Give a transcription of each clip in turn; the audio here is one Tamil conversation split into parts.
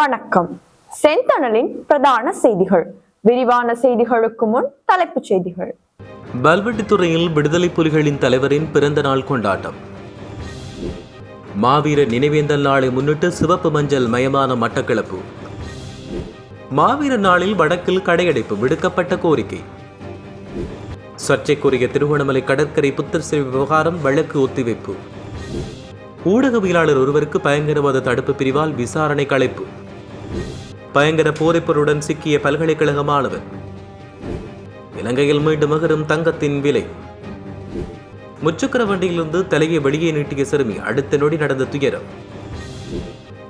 வணக்கம். செந்தணலின் பிரதான செய்திகள். விரிவான செய்திகளுக்கு முன் தலைப்புச் செய்திகள். பல்வெட்டித்துறையில் விடுதலை புலிகளின் தலைவரின் பிறந்த நாள் கொண்டாட்டம். மாவீர நினைவேந்தல் நாளை முன்னிட்டு சிவப்பு மஞ்சள் மயமான மட்டக்களப்பு. மாவீரர் நாளில் வடக்கில் கடையடைப்பு விடுக்கப்பட்ட கோரிக்கை. சர்ச்சைக்குரிய திருகோணமலை கடற்கரை புத்தர் சிலை விவகாரம் வழக்கு ஒத்திவைப்பு. ஊடகவியலாளர் ஒருவருக்கு பயங்கரவாத தடுப்பு பிரிவால் விசாரணை கலைப்பு. பயங்கர போதைப்பொருடன் சிக்கிய பல்கலைக்கழக மாணவர் இலங்கையில் மீண்டும் மகரும் தங்கத்தின் விலை. முச்சக்கர வண்டியிலிருந்து தலையை வெளியே நீட்டிய சிறுமி அடுத்த நொடி நடந்த துயரம்.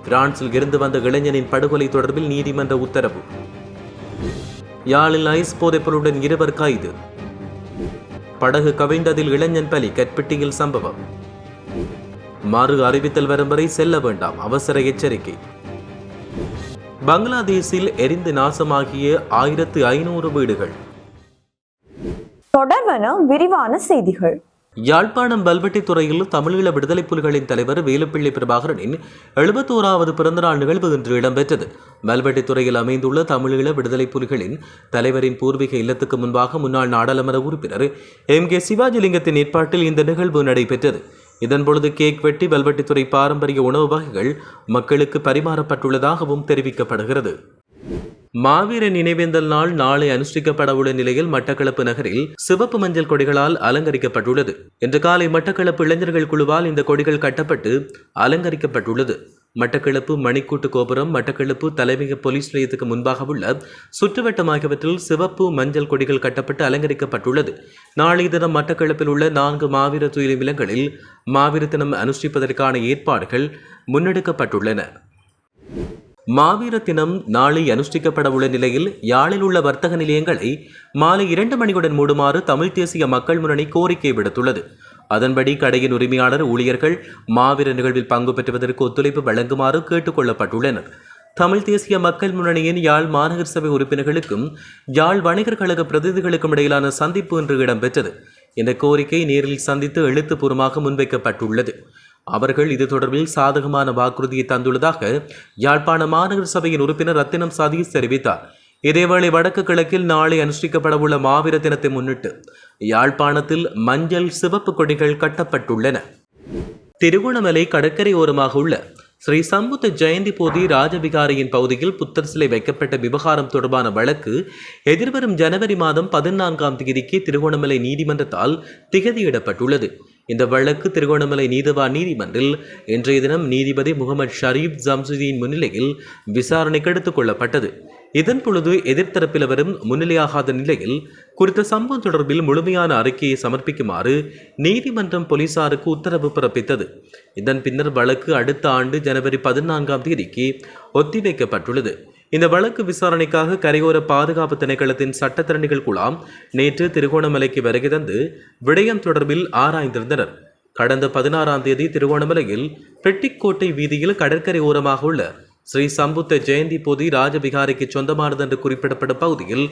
பிரான்சில் இருந்து வந்த இளைஞனின் படுகொலை தொடர்பில் நீதிமன்ற உத்தரவு. யாழில் ஐஸ் போதைப்பொருளுடன் இருவர் கைது. படகு கவிழ்ந்ததில் இளைஞன் பலி கற்பிட்டியில் சம்பவம். மறு அறிவித்தல் வரும் வரை செல்ல வேண்டாம் அவசர எச்சரிக்கை. பங்களாதேஷில் எரிந்து நாசமாகிய ஆயிரத்து ஐநூறு வீடுகள். தொடர்வன விரிவான செய்திகள். யாழ்ப்பாணம் பல்வெட்டித்துறையில் தமிழீழ விடுதலை புலிகளின் தலைவர் வேலுப்பிள்ளை பிரபாகரனின் எழுபத்தோராவது பிறந்தநாள் நிகழ்வு இன்று இடம்பெற்றது. பல்வெட்டித்துறையில் அமைந்துள்ள தமிழீழ விடுதலை புலிகளின் தலைவரின் பூர்வீக இல்லத்துக்கு முன்பாக முன்னாள் நாடாளுமன்ற உறுப்பினர் எம் கே சிவாஜிலிங்கத்தின் ஏற்பாட்டில் இந்த நிகழ்வு நடைபெற்றது. இதன் பொழுது கேக் வெட்டி வெல்வெட்டித்துறை பாரம்பரிய உணவு வகைகள் மக்களுக்கு பரிமாறப்பட்டுள்ளதாகவும் தெரிவிக்கப்படுகிறது. மாவீர நினைவேந்தல் நாள் நாளை அனுஷ்டிக்கப்படவுள்ள நிலையில் மட்டக்களப்பு நகரில் சிவப்பு மஞ்சள் கொடிகளால் அலங்கரிக்கப்பட்டுள்ளது. இன்று காலை மட்டக்களப்பு இளைஞர்கள் குழுவால் இந்த கொடிகள் கட்டப்பட்டு அலங்கரிக்கப்பட்டுள்ளது. மட்டக்களப்பு மணிக்கூட்டு கோபுரம் மட்டக்களப்பு தலைமைய போலீஸ் நிலையத்துக்கு முன்பாக உள்ள சுற்றுவட்டம் ஆகியவற்றில் சிவப்பு மஞ்சள் கொடிகள் கட்டப்பட்டு அலங்கரிக்கப்பட்டுள்ளது. நாளை தினம் மட்டக்களப்பில் உள்ள நான்கு மாவீர துயிலை நிலங்களில் மாவீர தினம் அனுஷ்டிப்பதற்கான ஏற்பாடுகள் முன்னெடுக்கப்பட்டுள்ளன. மாவீர தினம் நாளை அனுஷ்டிக்கப்பட உள்ள நிலையில் யாழில் உள்ள வர்த்தக நிலையங்களை மாலை இரண்டு மணியுடன் மூடுமாறு தமிழ் தேசிய மக்கள் முன்னணி கோரிக்கை விடுத்துள்ளது. அதன்படி கடையின் உரிமையாளர் ஊழியர்கள் மாவீர நிகழ்வில் பங்கு பெற்றுவதற்கு ஒத்துழைப்பு வழங்குமாறு கேட்டுக்கொள்ளப்பட்டுள்ளனர் தமிழ் தேசிய மக்கள் முன்னணியின் யாழ் மாநகர சபை உறுப்பினர்களுக்கும் யாழ் வணிகர் கழக பிரதிநிதிகளுக்கும் இடையிலான சந்திப்பு இன்று இடம்பெற்றது. இந்த கோரிக்கை நேரில் சந்தித்து எழுத்துப்பூர்வமாக முன்வைக்கப்பட்டுள்ளது. அவர்கள் இது தொடர்பில் சாதகமான வாக்குறுதியை தந்துள்ளதாக யாழ்ப்பாண மாநகர சபையின் உறுப்பினர் ரத்தினம் சதீஷ் தெரிவித்தார். இதேவேளை வடக்கு கிழக்கில் நாளை அனுஷ்டிக்கப்படவுள்ள மாவீர தினத்தை முன்னிட்டு யாழ்ப்பாணத்தில் மஞ்சள் சிவப்பு கொடிகள் கட்டப்பட்டுள்ளன. திருகோணமலை கடற்கரை ஓரமாக உள்ள ஸ்ரீ சம்புத்த ஜெயந்தி போதி ராஜவிகாரியின் பகுதியில் புத்தர் சிலை வைக்கப்பட்ட விவகாரம் தொடர்பான வழக்கு எதிர்வரும் ஜனவரி மாதம் பதினான்காம் தேதிக்கு திருகோணமலை நீதிமன்றத்தால் திகதியிடப்பட்டுள்ளது. இந்த வழக்கு திருகோணமலை நீதவான் நீதிமன்றில் இன்றைய தினம் நீதிபதி முகமது ஷரீப் ஜம்சுதீன் முன்னிலையில் விசாரணைக்கு எடுத்துக் கொள்ளப்பட்டது. இதன் பொழுது எதிர்த்தரப்பிலவரும் முன்னிலையாகாத நிலையில் குறித்த சம்பவம் தொடர்பில் முழுமையான அறிக்கையை சமர்ப்பிக்குமாறு நீதிமன்றம் போலீசாருக்கு உத்தரவு பிறப்பித்தது. இதன் பின்னர் வழக்கு அடுத்த ஆண்டு ஜனவரி பதினான்காம் தேதிக்கு ஒத்திவைக்கப்பட்டுள்ளது. இந்த வழக்கு விசாரணைக்காக கரையோர பாதுகாப்பு திணைக்களத்தின் சட்டத்திறனிகள் குழாம் நேற்று திருகோணமலைக்கு வருகை தந்து விடயம் தொடர்பில் ஆராய்ந்திருந்தனர். கடந்த பதினாறாம் தேதி திருகோணமலையில் பெட்டிக்கோட்டை வீதியில் கடற்கரை ஓரமாக உள்ள ஸ்ரீ சம்புத்த ஜெயந்தி பொதி ராஜபிகாரிக்கு சொந்தமானது என்று குறிப்பிடப்பட்ட பகுதியில்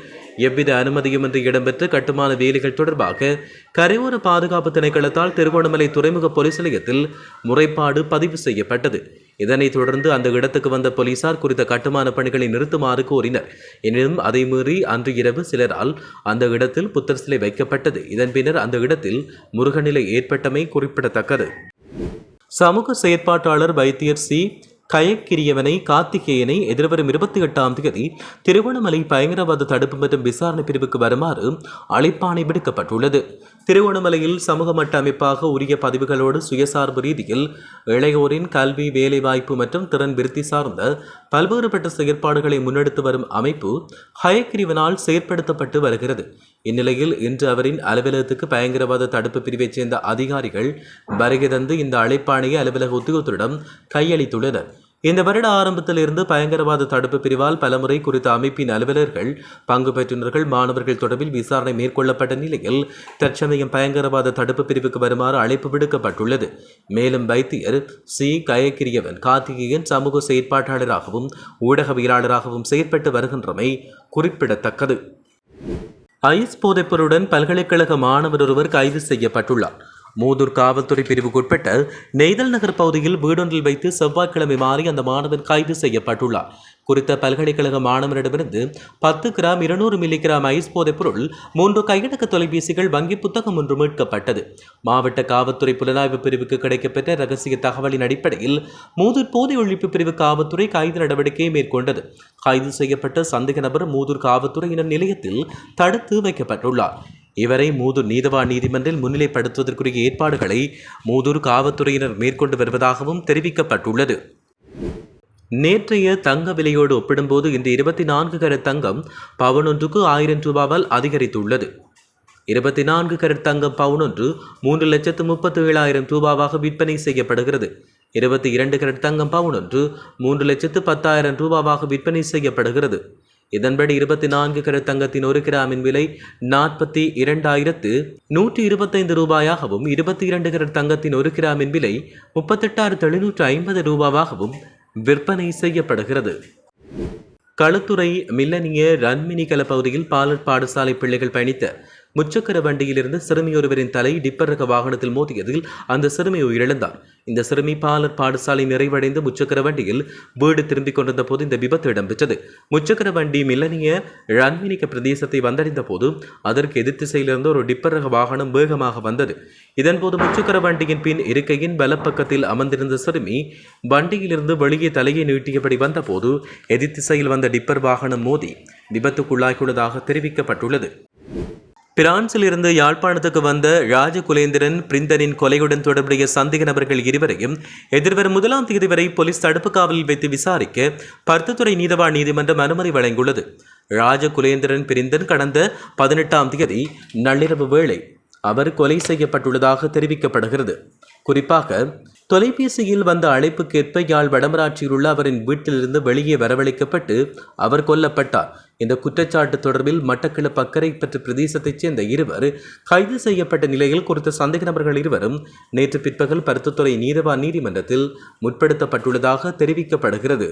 எவ்வித அனுமதியுமின்றி இடம்பெற்ற கட்டுமான வேலைகள் தொடர்பாக கரையோர பாதுகாப்பு திணைக்களத்தால் திருகோணமலை துறைமுக போலீஸ் நிலையத்தில் முறைப்பாடு பதிவு செய்யப்பட்டது. இதனைத் தொடர்ந்து அந்த இடத்துக்கு வந்த போலீசார் குறித்த கட்டுமான பணிகளை நிறுத்துமாறு கோரினர். எனினும் அதை மீறி அன்று இரவு சிலரால் அந்த இடத்தில் புத்தர் சிலை வைக்கப்பட்டது. இதன் பின்னர் அந்த இடத்தில் முருகநிலை ஏற்பட்டமை குறிப்பிடத்தக்கது. சமூக செயற்பாட்டாளர் வைத்தியர் சி. கயக்கிரியவனை கார்த்திகேயனை எதிர்வரும் இருபத்தி எட்டாம் தேதி திருகோணமலை பயங்கரவாத தடுப்பு மற்றும் விசாரணை பிரிவுக்கு வருமாறு அழைப்பாணை விடுக்கப்பட்டுள்ளது. திருகோணமலையில் சமூக மட்ட அமைப்பாக உரிய பதிவுகளோடு சுயசார்பு ரீதியில் இளையோரின் கல்வி வேலைவாய்ப்பு மற்றும் திறன் விருத்தி சார்ந்த பல்வேறுபட்ட செயற்பாடுகளை முன்னெடுத்து வரும் அமைப்பு ஹயக்கிரிவனால் செயற்படுத்தப்பட்டு வருகிறது. இந்நிலையில் இன்று அவரின் அலுவலகத்துக்கு பயங்கரவாத தடுப்பு பிரிவைச் சேர்ந்த அதிகாரிகள் வருகை தந்து இந்த அழைப்பாணையை அலுவலக உத்தியோகத்தரிடம் கையளித்துள்ளனர். இந்த வருட ஆரம்பத்தில் இருந்து பயங்கரவாத தடுப்பு பிரிவால் பலமுறை குறித்த அமைப்பின் அலுவலர்கள் பங்கு பெற்றினர்கள் மாணவர்கள் தொடர்பில் விசாரணை மேற்கொள்ளப்பட்ட நிலையில் தற்சமயம் பயங்கரவாத தடுப்பு பிரிவுக்கு வருமாறு அழைப்பு விடுக்கப்பட்டுள்ளது. மேலும் வைத்தியர் சி. கயக்கிரியவன் கார்த்திகேயன் சமூக செயற்பாட்டாளராகவும் ஊடகவியலாளராகவும் செயற்பட்டு வருகின்றமை குறிப்பிடத்தக்கது. ஐஸ் போதைப்பொருளுடன் பல்கலைக்கழக மாணவர் ஒருவர் கைது செய்யப்பட்டுள்ளார். மூதூர் காவல்துறை பிரிவுக்குட்பட்ட நெய்தல் நகர் பகுதியில் வீடொன்றில் வைத்து செவ்வாய்க்கிழமை மாறி அந்த மாணவன் கைது செய்யப்பட்டுள்ளார். குறித்த பல்கலைக்கழக மாணவரிடமிருந்து பத்து கிராம் இருநூறு மில்லிகிராம் ஐஸ் போதைப் பொருள் மூன்று கையடக்க தொலைபேசிகள் வங்கி புத்தகம் ஒன்று மீட்கப்பட்டது. மாவட்ட காவல்துறை புலனாய்வு பிரிவுக்கு கிடைக்கப்பெற்ற ரகசிய தகவலின் அடிப்படையில் மூதூர் போதை ஒழிப்பு பிரிவு காவல்துறை கைது நடவடிக்கையை மேற்கொண்டது. கைது செய்யப்பட்ட சந்தேக நபர் மூதூர் காவல்துறையினர் நிலையத்தில் தடுத்து வைக்கப்பட்டுள்ளார். இவரை மூதூர் நீதவான் நீதிமன்றில் முன்னிலைப்படுத்துவதற்குரிய ஏற்பாடுகளை மூதூர் காவல்துறையினர் மேற்கொண்டு வருவதாகவும் தெரிவிக்கப்பட்டுள்ளது. நேற்றைய தங்க விலையோடு ஒப்பிடும்போது இன்று இருபத்தி நான்கு கரட் தங்கம் பவுனொன்றுக்கு ஆயிரம் ரூபாவால் அதிகரித்துள்ளது. இருபத்தி நான்கு கரட் தங்கம் பவுனொன்று மூன்று லட்சத்து முப்பத்து ஏழாயிரம் ரூபாவாக விற்பனை செய்யப்படுகிறது. இருபத்தி இரண்டு கரட் தங்கம் பவுனொன்று மூன்று லட்சத்து பத்தாயிரம் ரூபாவாக விற்பனை செய்யப்படுகிறது. இதன்படி இருபத்தி நான்கு கரட் தங்கத்தின் ஒரு கிராமின் விலை நாற்பத்தி இரண்டாயிரத்து நூற்றி இருபத்தைந்து ரூபாயாகவும் இருபத்தி இரண்டு கரட் தங்கத்தின் ஒரு கிராமின் விலை முப்பத்தெட்டாயிரத்து எழுநூற்று ஐம்பது ரூபாவாகவும் விற்பனை செய்யப்படுகிறது. களுத்துறை மில்லனிய ரன்மினிகல பகுதியில் பாலர் பாடசாலை பிள்ளைகள் பயணித்த முச்சக்கர வண்டியிலிருந்து சிறுமியொருவரின் தலை டிப்பர் ரக வாகனத்தில் மோதியதில் அந்த சிறுமி உயிரிழந்தார். இந்த சிறுமி பாலர் பாடசாலை நிறைவடைந்து முச்சக்கர வண்டியில் வீடு திரும்பிக் கொண்டிருந்த போது இந்த விபத்து இடம்பெற்றது. முச்சக்கர வண்டி மில்லனிய ரன்மினிக பிரதேசத்தை வந்தடைந்த போது அதற்கு எதிர் திசையிலிருந்து ஒரு டிப்பர் ரக வாகனம் வேகமாக வந்தது. இதன்போது முச்சக்கர வண்டியின் பின் இருக்கையின் வலப்பக்கத்தில் அமர்ந்திருந்த சிறுமி வண்டியிலிருந்து வெளியே தலையை நீட்டியபடி வந்தபோது எதிர் திசையில் வந்த டிப்பர் வாகனம் மோதி விபத்துக்குள்ளாகியுள்ளதாக தெரிவிக்கப்பட்டுள்ளது. பிரான்சில் இருந்து யாழ்ப்பாணத்துக்கு வந்த ராஜகுலேந்திரன் பிரிந்தனின் கொலையுடன் தொடர்புடைய சந்தேக நபர்கள் இருவரையும் எதிர்வரும் முதலாம் தேதி வரை போலீஸ் தடுப்பு காவலில் வைத்து விசாரிக்க பருத்தத்துறை நீதவான் நீதிமன்றம் அனுமதி வழங்கியுள்ளது. ராஜகுலேந்திரன் பிரிந்தன் கடந்த பதினெட்டாம் தேதி நள்ளிரவு வேளை அவர் கொலை செய்யப்பட்டுள்ளதாக தெரிவிக்கப்படுகிறது. குறிப்பாக தொலைபேசியில் வந்த அழைப்புக்கேற்ப யாழ் வடமராட்சியில் உள்ள அவரின் வீட்டிலிருந்து வெளியே வரவழைக்கப்பட்டு அவர் கொல்லப்பட்டார். இந்த குற்றச்சாட்டு தொடர்பில் மட்டக்களப்பு அக்கரைப்பற்று பிரதேசத்தைச் சேர்ந்த இருவர் கைது செய்யப்பட்ட நிலையில் குறித்த சந்தேக நபர்கள் இருவரும் நேற்று பிற்பகல் பருத்தத்துறை நீதவான் நீதிமன்றத்தில் முற்படுத்தப்பட்டுள்ளதாக தெரிவிக்கப்படுகிறது.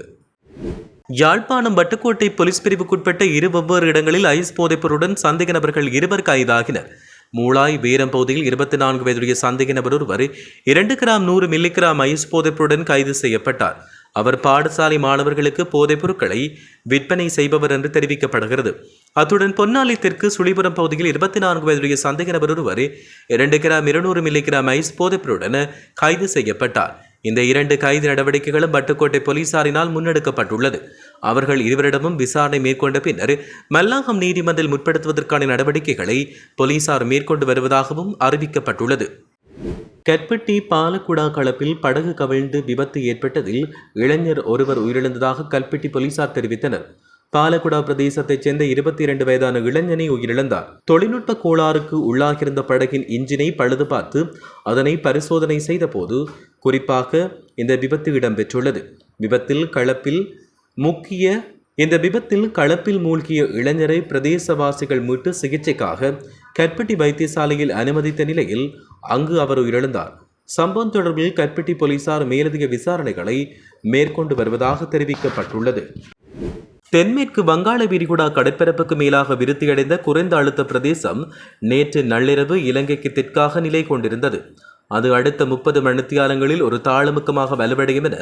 யாழ்ப்பாணம் வட்டுக்கோட்டை போலீஸ் பிரிவுக்குட்பட்ட இரு வெவ்வேறு இடங்களில் ஐஸ் போதைப்பொருடன் சந்தேக நபர்கள் இருவர் கைதாகினர். மூளாய் வீரம் பகுதியில் இருபத்தி நான்கு வயதுடைய சந்தேக நபர் ஒருவர் இரண்டு கிராம் நூறு மில்லிகிராம் ஐஸ் போதைப்பொருடன் கைது செய்யப்பட்டார். அவர் பாடசாலை மாணவர்களுக்கு போதைப் பொருட்களை விற்பனை செய்பவர் என்று தெரிவிக்கப்படுகிறது. அத்துடன் பொன்னாலி தெற்கு சுழிபுரம் பகுதியில் இருபத்தி நான்கு வயதுடைய சந்தேக நபர் ஒருவர் இரண்டு கிராம் இருநூறு மில்லிகிராம் ஐஸ் போதைப்பொருடன் கைது செய்யப்பட்டார். இந்த இரண்டு கைது நடவடிக்கைகளும் பட்டுக்கோட்டை போலீசாரினால் முன்னெடுக்கப்பட்டுள்ளது. அவர்கள் இருவரிடமும் விசாரணை மேற்கொண்ட பின்னர் மல்லாகம் நீதிமன்றில் முற்படுத்துவதற்கான நடவடிக்கைகளை போலீசார் மேற்கொண்டு வருவதாகவும் அறிவிக்கப்பட்டுள்ளது. கற்பட்டி பாலக்குடா களப்பில் படகு கவிழ்ந்து விபத்து ஏற்பட்டதில் இளைஞர் ஒருவர் உயிரிழந்ததாக கல்பெட்டி போலீசார் தெரிவித்தனர். பாலக்குடா பிரதேசத்தைச் சேர்ந்த இருபத்தி இரண்டு வயதான இளைஞனை உயிரிழந்தார். தொழில்நுட்ப கோளாறுக்கு உள்ளாகியிருந்த படகின் இன்ஜினை பழுது பார்த்து அதனை பரிசோதனை செய்தபோது குறிப்பாக இந்த விபத்து இடம்பெற்றுள்ளது. விபத்தில் களப்பில் முக்கிய இந்த விபத்தில் களப்பில் மூழ்கிய இளைஞரை பிரதேசவாசிகள் மீட்டு சிகிச்சைக்காக கற்பட்டி வைத்தியசாலையில் அனுமதித்த நிலையில் அங்கு அவர் உயிரிழந்தார். சம்பவம் தொடர்பில் கற்பட்டி போலீசார் மேலதிக விசாரணைகளை மேற்கொண்டு வருவதாக தெரிவிக்கப்பட்டுள்ளது. தென்மேற்கு வங்காள விரிகுடா கடற்பரப்புக்கு மேலாக விருத்தியடைந்த குறைந்த அழுத்த பிரதேசம் நேற்று நள்ளிரவு இலங்கைக்கு தெற்காக நிலை கொண்டிருந்தது. அது அடுத்த முப்பது மணித்தியாலங்களில் ஒரு தாளமுக்கமாக வலுவடையும் என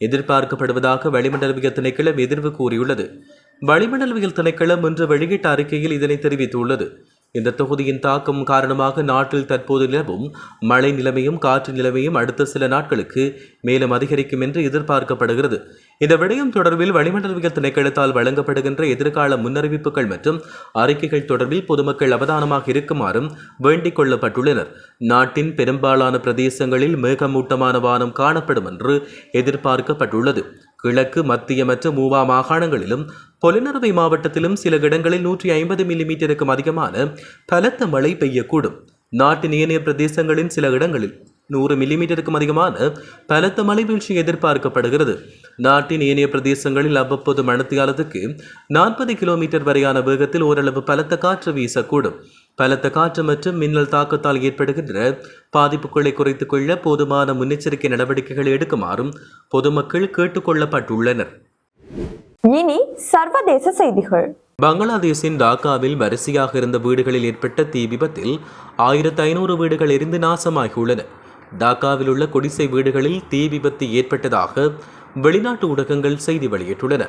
எதிர்பார்க்கப்படுவதாக வளிமண்டலவியல் திணைக்களம் எதிர்வு கூறியுள்ளது. வளிமண்டலவியல் திணைக்களம் இன்று வெளியிட்ட அறிக்கையில் இதனை தெரிவித்துள்ளது. இந்த தொகுதியின் தாக்கம் காரணமாக நாட்டில் தற்போது நிலவும் மழை நிலைமையும் காற்று நிலைமையும் அடுத்த சில நாட்களுக்கு மேலும் அதிகரிக்கும் என்று எதிர்பார்க்கப்படுகிறது. இந்த விடயம் தொடர்பில் வளிமண்டலவியல் திணைக்களத்தால் வழங்கப்படுகின்ற எதிர்கால முன்னறிவிப்புகள் மற்றும் அறிக்கைகள் தொடர்பில் பொதுமக்கள் அவதானமாக இருக்குமாறும் வேண்டிக் கொள்ளப்பட்டுள்ளனர். நாட்டின் பெரும்பாலான பிரதேசங்களில் மேகமூட்டமான வானம் காணப்படும் என்று எதிர்பார்க்கப்பட்டுள்ளது. கிழக்கு மத்திய மற்றும் மூவா மாகாணங்களிலும் பொலினறுவை மாவட்டத்திலும் சில இடங்களில் நூற்றி ஐம்பது மில்லிமீட்டருக்கும் அதிகமான பலத்த மழை பெய்யக்கூடும். நாட்டின் ஏனைய பிரதேசங்களின் சில இடங்களில் நூறு மில்லிமீட்டருக்கும் அதிகமான பலத்த மழை வீழ்ச்சி எதிர்பார்க்கப்படுகிறது. நாட்டின் ஏனைய பிரதேசங்களில் அவ்வப்போது மணத்தியாலத்துக்கு நாற்பது கிலோமீட்டர் வரையான வேகத்தில் ஓரளவு பலத்த காற்று வீசக்கூடும். பலத்த காற்று மற்றும் மின்னல் தாக்கத்தால் ஏற்படுகின்ற பாதிப்புகளை குறைத்துக் கொள்ள போதுமான முன்னெச்சரிக்கை நடவடிக்கைகளை எடுக்குமாறும் பொதுமக்கள் கேட்டுக்கொள்ளப்பட்டுள்ளனர் இனி சர்வதேச செய்திகள். பங்களாதேஷின் டாக்காவில் வரிசையாக இருந்த வீடுகளில் ஏற்பட்ட தீ விபத்தில் ஆயிரத்து ஐநூறு வீடுகள் எரிந்து நாசமாகியுள்ளன. டாக்காவில் உள்ள குடிசை வீடுகளில் தீ விபத்து ஏற்பட்டதாக வெளிநாட்டு ஊடகங்கள் செய்தி வெளியிட்டுள்ளன.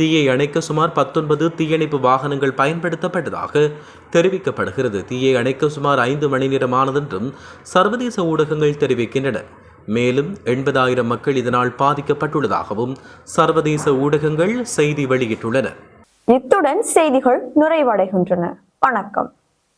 தீயை அணைக்க சுமார் பத்தொன்பது தீயணைப்பு வாகனங்கள் பயன்படுத்தப்பட்டதாக தெரிவிக்கப்படுகிறது. தீயை அணைக்க சுமார் ஐந்து மணி நேரமானதென்றும் சர்வதேச ஊடகங்கள் தெரிவிக்கின்றன. மேலும் எண்பதாயிரம் மக்கள் இதனால் பாதிக்கப்பட்டுள்ளதாகவும் சர்வதேச ஊடகங்கள் செய்தி வெளியிட்டுள்ளன. இத்துடன் செய்திகள் நிறைவடைகின்றன. வணக்கம்.